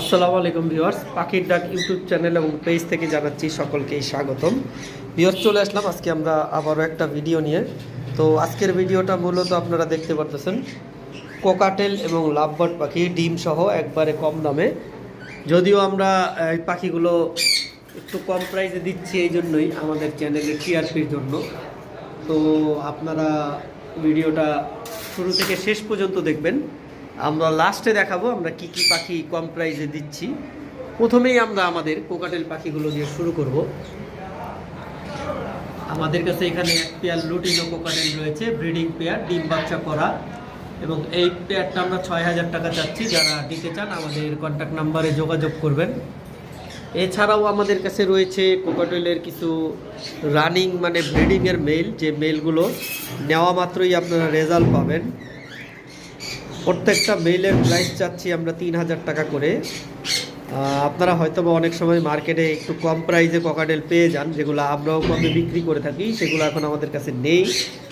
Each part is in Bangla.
আসসালামু আলাইকুম ভিউয়ার্স, পাখির ডাক ইউটিউব চ্যানেল এবং পেজ থেকে জানাচ্ছি সকলকেই স্বাগতম। ভিউয়ার্স, চলে আসলাম। আজকে আমরা আবারও একটা ভিডিও নিয়ে। তো আজকের ভিডিওটা মূলত আপনারা দেখতে পারতেছেন, কোকাটেল এবং লাভবার্ড পাখি ডিম সহ একবারে কম দামে। যদিও আমরা এই পাখিগুলো একটু কম প্রাইসে দিচ্ছি এই জন্যই আমাদের চ্যানেলের টিআরপির জন্য। তো আপনারা ভিডিওটা শুরু থেকে শেষ পর্যন্ত দেখবেন। আমরা লাস্টে দেখাবো আমরা কি কি পাখি কম প্রাইসে দিচ্ছি। প্রথমেই আমরা আমাদের কোকাটেল পাখিগুলো দিয়ে শুরু করব। আমাদের কাছে এখানে এক পেয়ার লুটিনো কোকাটেল রয়েছে, ব্রিডিং পেয়ার, ডিম বাচ্চা করা। এবং এই পেয়ারটা আমরা ছয় হাজার টাকা চাচ্ছি, যারা দিতে চান আমাদের কন্ট্যাক্ট নাম্বারে যোগাযোগ করবেন। এছাড়াও আমাদের কাছে রয়েছে কোকাটেলের কিছু রানিং মানে ব্রিডিংয়ের মেল যে মেলগুলো নেওয়া মাত্রই আপনারা রেজাল্ট পাবেন। প্রত্যেকটা মেইলের প্রাইস চাচ্ছি আমরা তিন হাজার টাকা করে। আপনারা হয়তো বা অনেক সময় মার্কেটে একটু কম প্রাইসে ককাটেল পেয়ে যান, যেগুলো আমরাও কমে বিক্রি করে থাকি, সেগুলো এখন আমাদের কাছে নেই।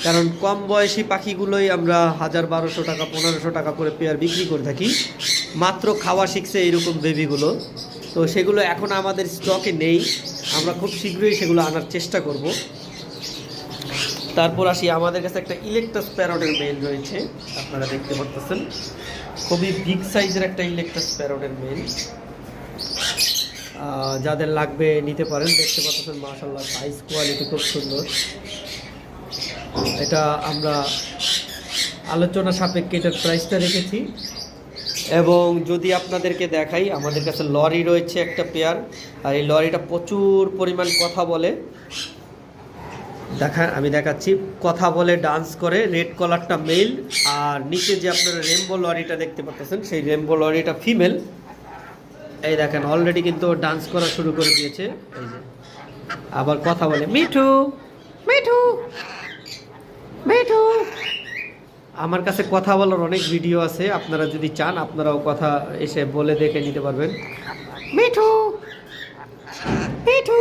কারণ কম বয়সী পাখিগুলোই আমরা হাজার বারোশো টাকা, পনেরোশো টাকা করে পেয়ার বিক্রি করে থাকি। মাত্র খাওয়া শিখছে এইরকম বেবিগুলো তো সেগুলো এখন আমাদের স্টকে নেই। আমরা খুব শীঘ্রই সেগুলো আনার চেষ্টা করব। তারপর আসি, আমাদের কাছে একটা ইলেকট্রাস প্যারোডের মেল রয়েছে, আপনারা দেখতে পাচ্ছেন। খুবই বিগ সাইজের একটা ইলেকট্রাস প্যারোডের মেল যাদের লাগবে নিতে পারেন, দেখতে পাচ্ছেন মাশাল্লাহ সাইজ কোয়ালিটি খুব সুন্দর। এটা আমরা আলোচনা সাপেক্ষে এটার প্রাইসটা রেখেছি। এবং যদি আপনাদেরকে দেখাই, আমাদের কাছে লরি রয়েছে একটা পেয়ার আর এই লরিটা প্রচুর পরিমাণ কথা বলে। দেখা আমি দেখাচ্ছি। কথা বলে ডান্স করে রেড কলারটা মেল আর নিচে যে আপনারা রেমবো লরিটা দেখতে পাচ্ছেন সেই রেমবো লরিটা ফিমেল এই দেখেন অলরেডি কিন্তু ডান্স করা শুরু করে দিয়েছে। এই যে, আবার কথা বলে, মিঠু মিঠু মিঠু। আমার কাছে কথা বলার অনেক ভিডিও আছে, আপনারা যদি চান, আপনারাও কথা এসে বলে দেখে নিতে পারবেন। মিঠু মিঠু।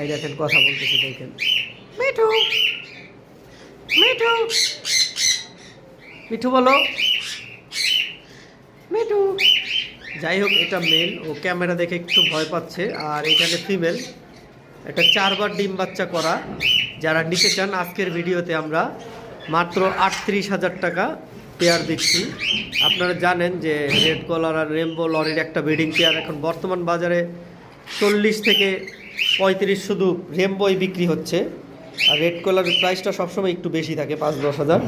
এই দেখেন, কথা বলতেছে, দেখেন। মিঠু মিঠু। মিঠু বলো। মিঠু। যাই হোক, এটা মেল ও ক্যামেরা দেখে একটু ভয় পাচ্ছে। আর এখানে ফিমেল একটা চারবার ডিম বাচ্চা করা। যারা নিতে চান, আজকের ভিডিওতে আমরা মাত্র আটত্রিশ হাজার টাকা পেয়ার দিচ্ছি। আপনারা জানেন যে রেড কলার আর রেমবো লরির একটা ব্রিডিং পেয়ার এখন বর্তমান বাজারে চল্লিশ থেকে পঁয়ত্রিশ শুধু রেমবোই বিক্রি হচ্ছে। আর রেড কলারের প্রাইসটা সবসময় একটু বেশি থাকে, পাঁচ দশ হাজার।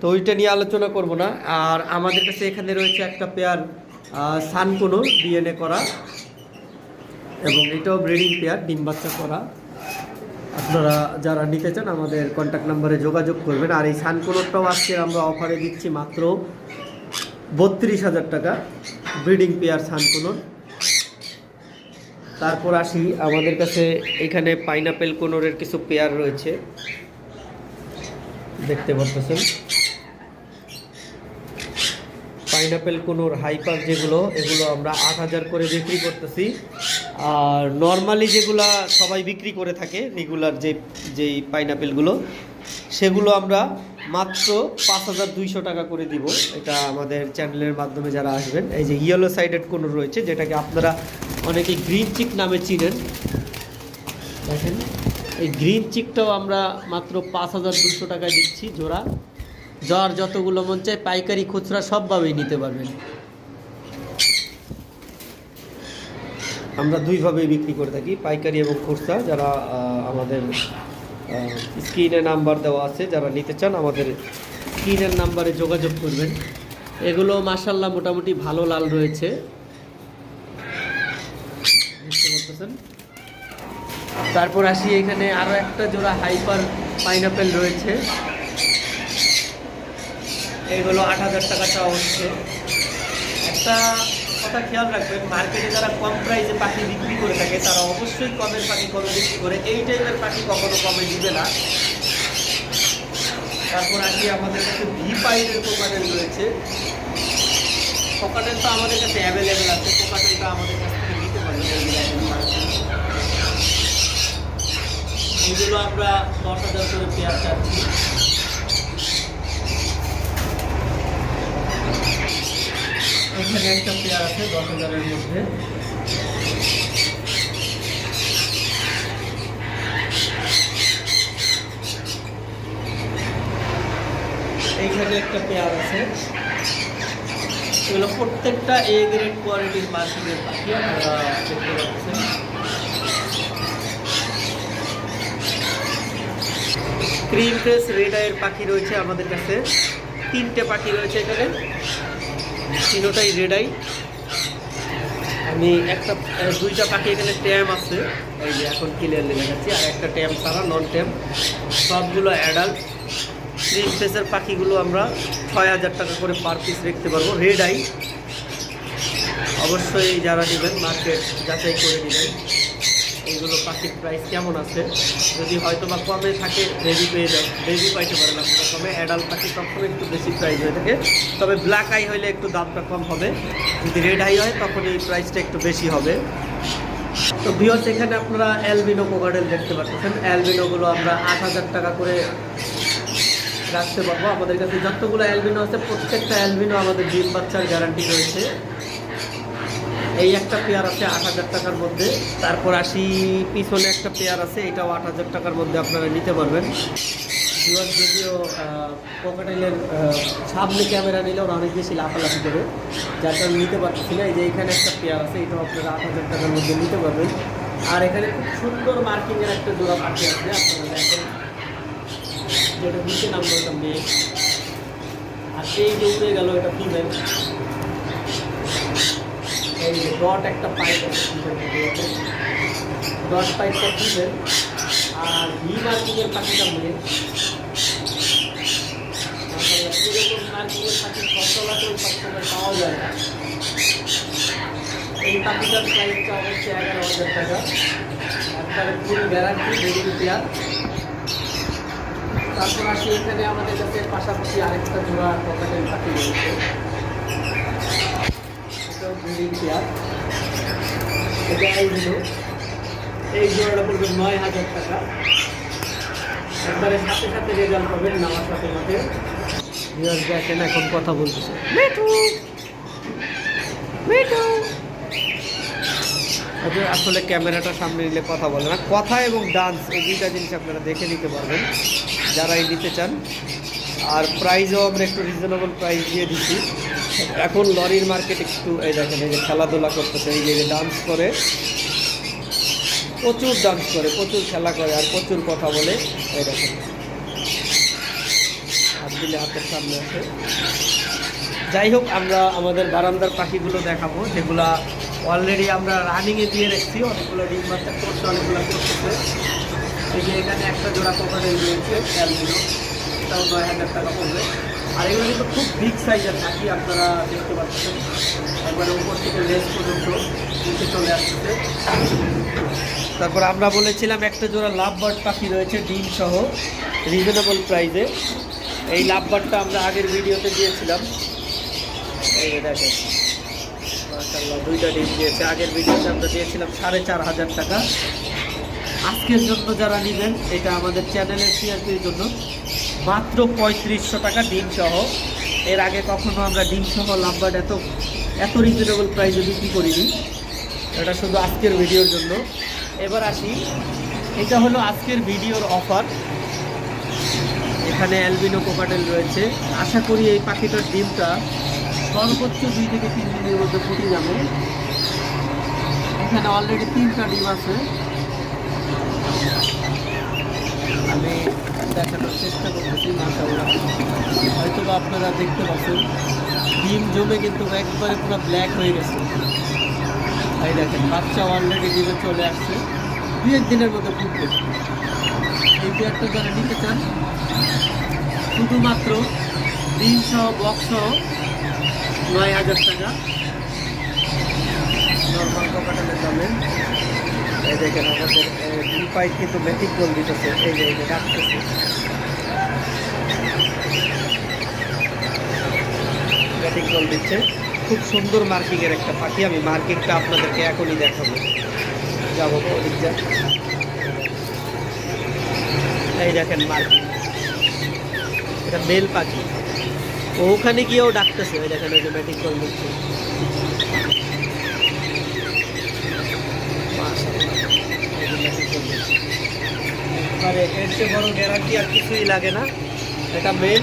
তো ওইটা নিয়ে আলোচনা করব না। আর আমাদের কাছে এখানে রয়েছে একটা পেয়ার সানকুনো ডিএনএ করা। এবং এটাও ব্রিডিং পেয়ার ডিম বাচ্চা করা। আপনারা যারা নিতে চান, আমাদের কন্ট্যাক্ট নাম্বারে যোগাযোগ করবেন। আর এই সানকুনোরটাও আজকে আমরা অফারে দিচ্ছি মাত্র বত্রিশ হাজার টাকা। ব্রিডিং পেয়ার সানকুনোর তারপর আসি, আমাদের কাছে এখানে পাইনাপেল কোনোরের কিছু পেয়ার রয়েছে। দেখতে পাচ্ছেন পাইনাপেল কোনোর হাইপার যেগুলো, এগুলো আমরা আট হাজার করে বিক্রি করতেছি। আর নর্মালি যেগুলা সবাই বিক্রি করে থাকে রেগুলার যে, যেই পাইনাপেলগুলো সেগুলো আমরা মাত্র পাঁচ হাজার দুইশো টাকা করে দিব। এটা আমাদের চ্যানেলের মাধ্যমে যারা আসবেন। এই যে ইয়েলো সাইডেড কোনো রয়েছে, যেটাকে আপনারা অনেকে গ্রিন চিক নামে চিনেন। দেখেন, এই গ্রিন চিকটাও আমরা মাত্র পাঁচ হাজার দুশো টাকায় দিচ্ছি জোড়া। যার যতগুলো মন চায়, পাইকারি খুচরা সবভাবেই নিতে পারবেন। আমরা দুইভাবেই বিক্রি করে থাকি, পাইকারি এবং খুচরা, যারা আমাদের স্ক্রিনে নাম্বার দেওয়া আছে, যারা নিতে চান আমাদের স্ক্রিনের নাম্বারে যোগাযোগ করবেন। এগুলো মাসাল্লাহ মোটামুটি ভালো লাল রয়েছে। পাচ্ছেন তারপর আসি এখানে আরও একটা জোড়া হাইপার পাইনাপেল রয়েছে। এগুলো আট হাজার টাকা চাওয়া হচ্ছে। একটা কথা খেয়াল রাখবেন, মার্কেটে যারা কম প্রাইসে পাখি বিক্রি করে থাকে, তারা অবশ্যই কমের পাখি করে বিক্রি করে। এই টাইপের পাখি কখনো কমে দিবে না। তারপর আসি আমাদের কাছে ভি পাইলের কোকাটেল রয়েছে। কোকাটেল তো আমাদের কাছে অ্যাভেলেবেল আছে, কোকাটেলটা আমাদের কাছ থেকে নিতে পারি এগুলো আমরা দশ হাজার করে পেয়ার চাচ্ছি। এখানে একটা পেয়ার আছে, দশ হাজারের মধ্যে। এইখানে একটা পেয়ার আছে। এগুলো প্রত্যেকটা এ গ্রেড কোয়ালিটির মার্কেটের পাখি আপনারা দেখতে পাচ্ছেন। ক্রিম ফেস রেড আইয়ের পাখি রয়েছে আমাদের কাছে। তিনটে পাখি রয়েছে এখানে। তিনোটাই রেড আই আমি একটা দুইটা পাখি এখানে ট্যাম আছে। এই যে এখন ক্লিয়ারলি দেখাচ্ছি। আর একটা ট্যাম ছাড়া নন ট্যাম সবগুলো অ্যাডাল্ট ক্রিম ফেসের পাখিগুলো আমরা ছয় হাজার টাকা করে পার পিস দেখতে পারব। রেড আই অবশ্যই যারা নেবেন মার্কেট যাচাই করে নেবেন। এইগুলো পাখির প্রাইস কেমন আছে? যদি হয়তো বা কমে থাকে বেবি পেয়ে যায় বেবি পাইতে পারেন আপনারা কমে অ্যাডাল্ট পাখি তখন একটু বেশি প্রাইস হয়ে থাকে। তবে ব্ল্যাক আই হলে একটু দামটা কম হবে। যদি রেড আই হয় তখন এই প্রাইসটা একটু বেশি হবে। তো ভিওস এখানে আপনারা অ্যালবিনো কোকাডেল দেখতে পাচ্ছেন। অ্যালবিনোগুলো আমরা আট হাজার টাকা করে রাখতে পারব। আমাদের কাছে যতগুলো অ্যালবিনো আছে, প্রত্যেকটা অ্যালবিনো আমাদের ডিম বাচ্চার গ্যারান্টি রয়েছে। এই একটা পেয়ার আছে আট হাজার টাকার মধ্যে। তারপর আসি, পিছনে একটা পেয়ার আছে, এটাও আট হাজার টাকার মধ্যে আপনারা নিতে পারবেন। যদিও পকেটাইলের সামনে ক্যামেরা নিলে ওরা অনেক বেশি লাফালাফি করে। যার কারণে নিতে পারতেছি না। এই যে এখানে একটা পেয়ার আছে, এটাও আপনারা আট হাজার টাকার মধ্যে নিতে পারবেন। আর এখানে খুব সুন্দর মার্কিংয়ের একটা জোড়া পাখি আছে, আপনারা দেখেন। যেটা নিচে নাম বললাম মেয়ে। আর সেই যে উড়ে গেল এটা ফিমেল এই যে ডট একটা পাইপ ডট পাইপটা ফিমেল আর ভি মার্কিংয়ের পাখিটা মেয়ে। এরকম মার্কিংয়ের পাখি সচরাচর সবসময় পাওয়া যায় না। এই পাখিটার প্রাইসটা অবশ্যই এগারো হাজার টাকা। একবারে ফুল গ্যারান্টি বেডিং পেয়ার তারপর আসি এখানে আমাদের কাছে পাশাপাশি আরেকটা জোড়া পকেটের পাখি রয়েছে। এটা এই হলো এই জোড়াটা পড়বে নয় হাজার টাকা। একবারে সাথে সাথে রেজাল্ট পাবেন সাথে দেখেন এখন কথা বলতেছে। মিঠু! মিঠু! আচ্ছা, আসলে ক্যামেরাটা সামনে নিলে কথা বলে না। কথা এবং ডান্স এই দুইটা জিনিস আপনারা দেখে নিতে পারবেন। যারাই নিতে চান আর প্রাইজও আমরা একটু রিজনেবল প্রাইস দিয়ে দিচ্ছি। এখন লরির মার্কেট একটু, এই দেখেন, এই যে খেলাধুলা করতেছে, এই যে ডান্স করে। প্রচুর ডান্স করে, প্রচুর খেলা করে, আর প্রচুর কথা বলে। এই দেখেন। হাত দিলে হাতের সামনে আছে। যাই হোক, আমরা আমাদের বারান্দার পাখিগুলো দেখাবো, যেগুলা অলরেডি আমরা রানিংয়ে দিয়ে রেখেছি, অনেকগুলো ডিম বাচ্চা করছে, অনেকগুলো করতেছে। এই যে এখানে একটা জোড়া কোকারেল রয়েছে এটাও নয় হাজার টাকা পড়বে আর এগুলো কিন্তু খুব বিগ সাইজের পাখি আপনারা দেখতে পাচ্ছেন। একবারে উপর থেকে লেস পর্যন্ত নিচে চলে আসছে। তারপর আমরা বলেছিলাম একটা জোড়া লাভ বার্ড পাখি রয়েছে, ডিম সহ রিজনেবল প্রাইসে এই লাভ বার্ডটা আমরা আগের ভিডিওতে দিয়েছিলাম। এই দেখেন, মাশাআল্লাহ, দুইটা ডিম দিয়েছে। আগের ভিডিওতে আমরা দিয়েছিলাম সাড়ে চার হাজার টাকা। আজকের জন্য যারা নেবেন, এটা আমাদের চ্যানেলের সিআরপির জন্য। মাত্র পঁয়ত্রিশশো টাকা ডিম সহ এর আগে কখনো আমরা ডিম সহ লাম্বার এত এত রিজনেবল প্রাইসে বিক্রি করিনি। এটা শুধু আজকের ভিডিওর জন্য। এবার আসি। এটা হলো আজকের ভিডিওর অফার এখানে অ্যালবিনো কোকাটেল রয়েছে। আশা করি এই পাখিটার ডিমটা সর্বোচ্চ দুই থেকে তিন দিনের মধ্যে ফুটে যাবে। এখানে অলরেডি তিনটা ডিম আছে। আমি দেখানোর চেষ্টা করতেছি মাসাল্লাহ হয়তো বা আপনারা দেখতে পাচ্ছেন, ডিম জমে কিন্তু একবারে পুরো ব্ল্যাক হয়ে গেছে। এই দেখেন, বাচ্চা অলরেডি ডিমে চলে আসছে। দু দিনের মধ্যে ফুটবে এই পেয়ারটা যারা নিতে চান, শুধুমাত্র ডিম সহ বক্স সহ, নয় হাজার টাকা। নর্মাল কপাটালের দামে। এই দেখেন আমাদের পাইপ কিন্তু মেথিক গোল দিতেছে। এই যে এই যে ডাকতেছে ব্যাটিং গোল দিচ্ছে। খুব সুন্দর মার্কিংয়ের একটা পাখি। আমি মার্কিংটা আপনাদেরকে এখনই দেখাবো। যাব এই দেখেন মার্কিং। এটা মেল পাখি। ওখানে গিয়েও ডাকতেছে। ওই দেখেন ওই যে ব্যাটিং গোল দিচ্ছে। এর চেয়ে বড় গ্যারান্টি আর কিছুই লাগে না। এটা মেল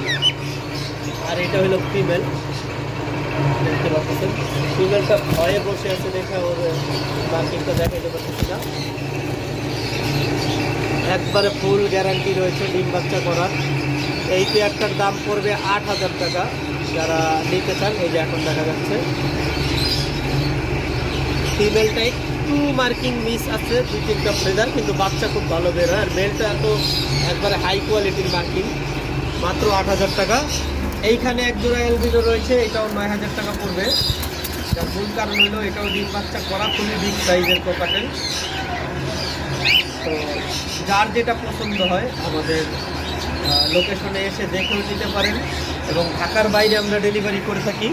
আর এটা হলো ফিমেল দেখতে পাচ্ছেন? ফিমেলটা ভয়ে বসে আছে দেখে ওর মার্কিংটা দেখাইতে পারতেছি না। একবারে ফুল গ্যারান্টি রয়েছে ডিম বাচ্চা করার। এই পেয়ারটার দাম পড়বে আট হাজার টাকা। যারা নিতে চান, এই যে এখন দেখা যাচ্ছে। ফিমেলটা একটু মার্কিং মিস আছে, দুই তিনটা ফ্রেজার কিন্তু বাচ্চা খুব ভালো বের হয়। আর মেলটা এত একবারে হাই কোয়ালিটির মার্কিং মাত্র আট হাজার টাকা। এইখানে এক জোড়া এলবিডো রয়েছে, এটাও নয় হাজার টাকা পড়বে। যার মূল কারণ হলো, এটাও ডিম বাচ্চা করা, খুবই বিগ সাইজের কোকাটেল তো যার যেটা পছন্দ হয়, আমাদের লোকেশনে এসে দেখেও নিতে পারেন। এবং ঢাকার বাইরে আমরা ডেলিভারি করে থাকি।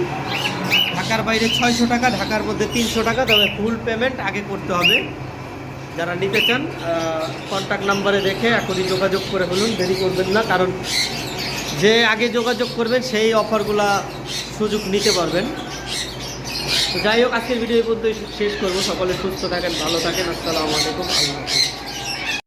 ঢাকার বাইরে ছয়শো টাকা, ঢাকার মধ্যে তিনশো টাকা, তবে ফুল পেমেন্ট আগে করতে হবে। যারা নিতে চান কন্ট্যাক্ট নাম্বারে দেখে এখনই যোগাযোগ করে ফেলুন দেরি করবেন না, কারণ যে আগে যোগাযোগ করবেন, সেই অফারগুলা সুযোগ নিতে পারবেন। যাই হোক, আজকের ভিডিও পর্যন্ত শেষ করব। সকলে সুস্থ থাকেন, ভালো থাকেন, আসসালামু আলাইকুম, আল্লাহ